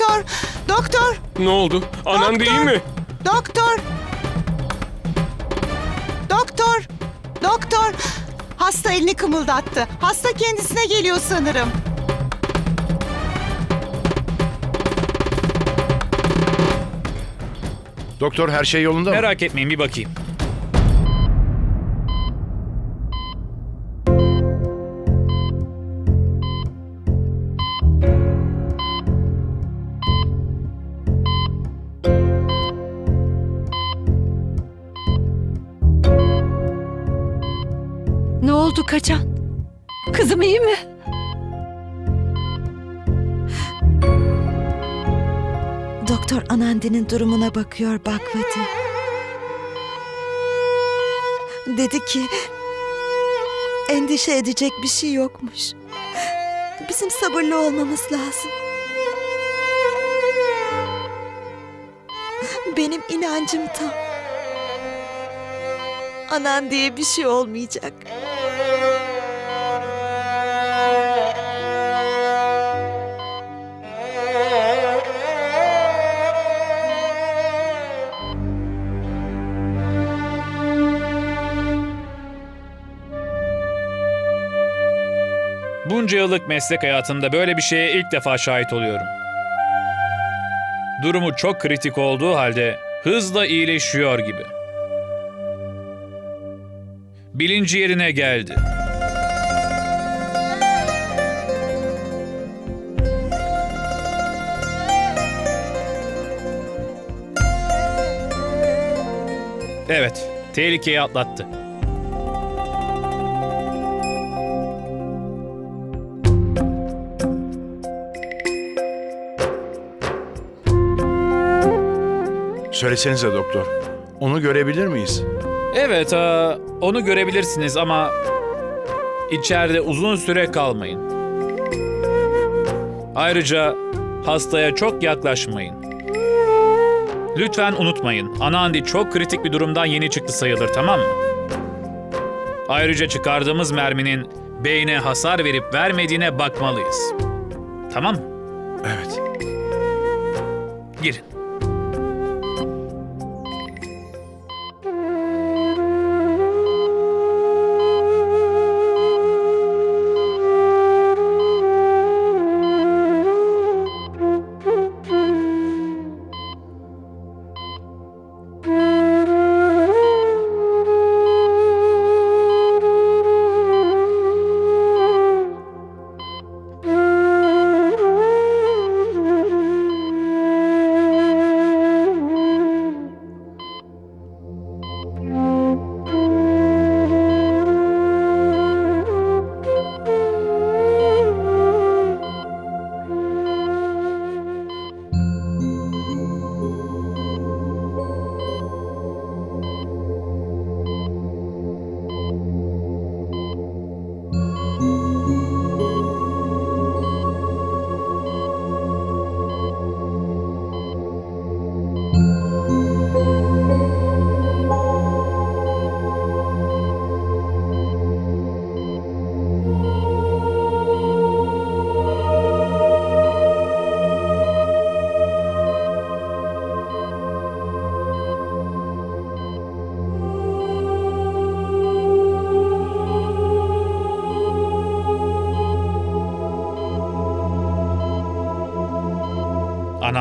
Doktor! Doktor! Ne oldu? Anan Doktor! değil mi? Doktor! Doktor! Doktor! Hasta elini kımıldattı. Hasta kendisine geliyor sanırım. Doktor her şey yolunda mı? Merak etmeyin bir bakayım. Ne oldu kaçan? Kızım iyi mi? Doktor Anandi'nin durumuna bakıyor Bakvati. Dedi ki endişe edecek bir şey yokmuş. Bizim sabırlı olmamız lazım. Benim inancım tam. Anandi'ye bir şey olmayacak. Bunca yıllık meslek hayatımda böyle bir şeye ilk defa şahit oluyorum. Durumu çok kritik olduğu halde hızla iyileşiyor gibi. Bilinci yerine geldi. Evet, tehlikeyi atlattı. Söylesenize doktor. Onu görebilir miyiz? Evet, aa, onu görebilirsiniz ama içeride uzun süre kalmayın. Ayrıca hastaya çok yaklaşmayın. Lütfen unutmayın, Anandi çok kritik bir durumdan yeni çıktı sayılır, tamam mı? Ayrıca çıkardığımız merminin beyne hasar verip vermediğine bakmalıyız. Tamam mı? Evet. Girin.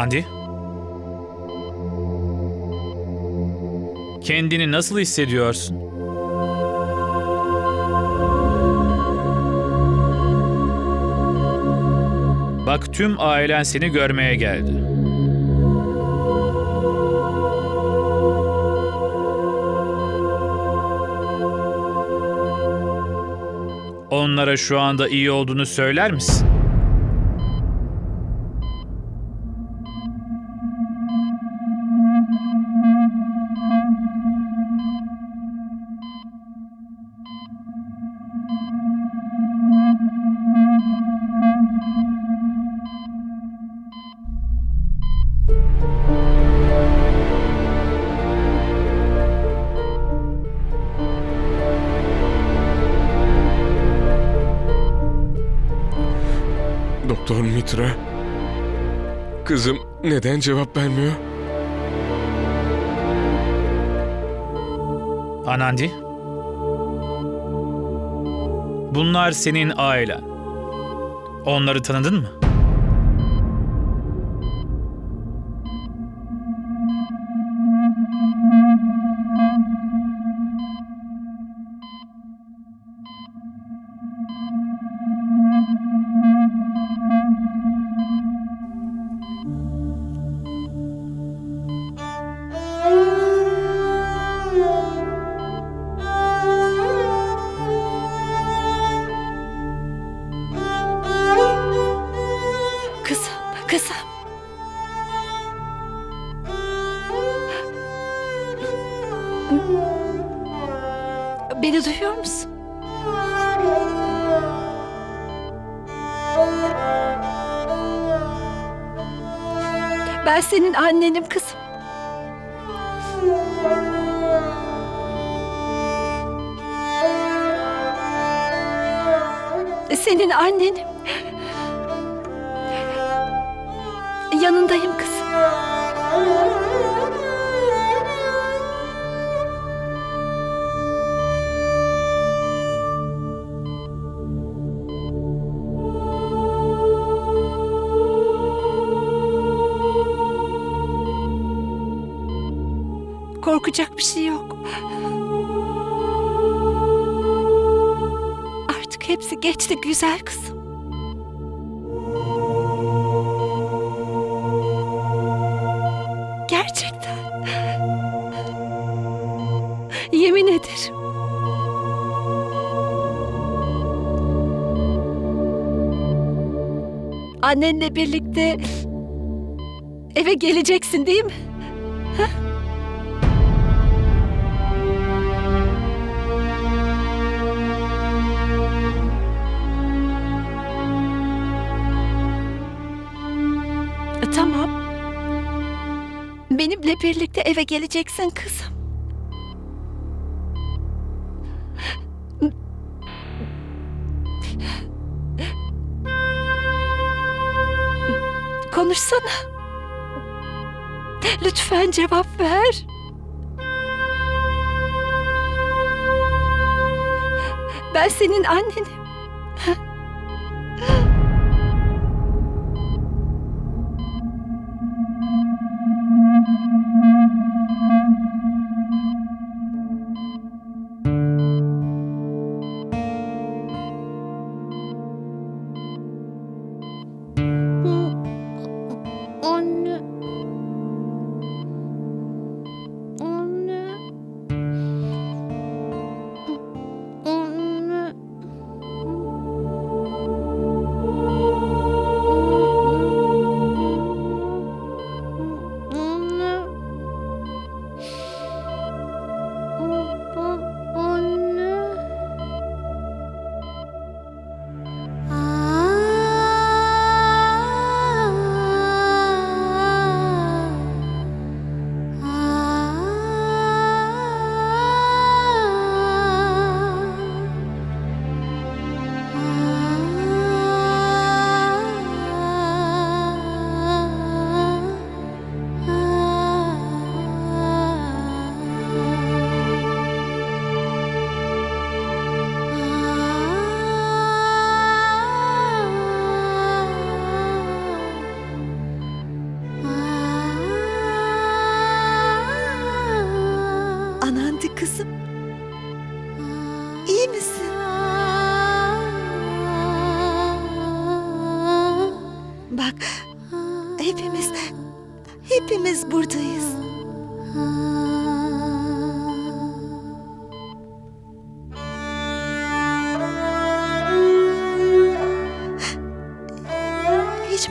Anandi? Kendini nasıl hissediyorsun? Bak tüm ailen seni görmeye geldi. Onlara şu anda iyi olduğunu söyler misin? Mitra. Kızım neden cevap vermiyor? Anandi. Bunlar senin ailen. Onları tanıdın mı? Ben senin annenim kızım. Senin annenim. Korkacak bir şey yok. Artık hepsi geçti güzel kızım. Gerçekten. Yemin ederim. Annenle birlikte eve geleceksin değil mi? E, Birlikte eve geleceksin kızım. Konuşsana. Lütfen cevap ver. Ben senin annenim.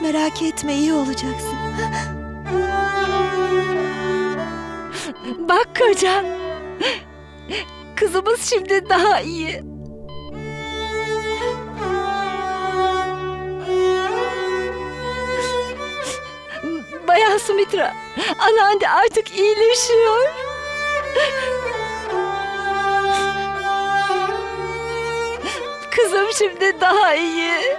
Merak etme iyi olacaksın. Bak kocam. Kızımız şimdi daha iyi. Bayan Sumitra, anneanne artık iyileşiyor. Kızım şimdi daha iyi.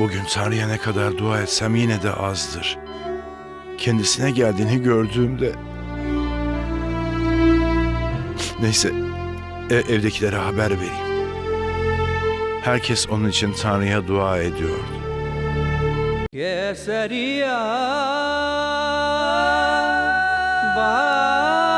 Bugün Tanrı'ya ne kadar dua etsem yine de azdır. Kendisine geldiğini gördüğümde... Neyse, e, evdekilere haber vereyim. Herkes onun için Tanrı'ya dua ediyordu. Keseriya Bağ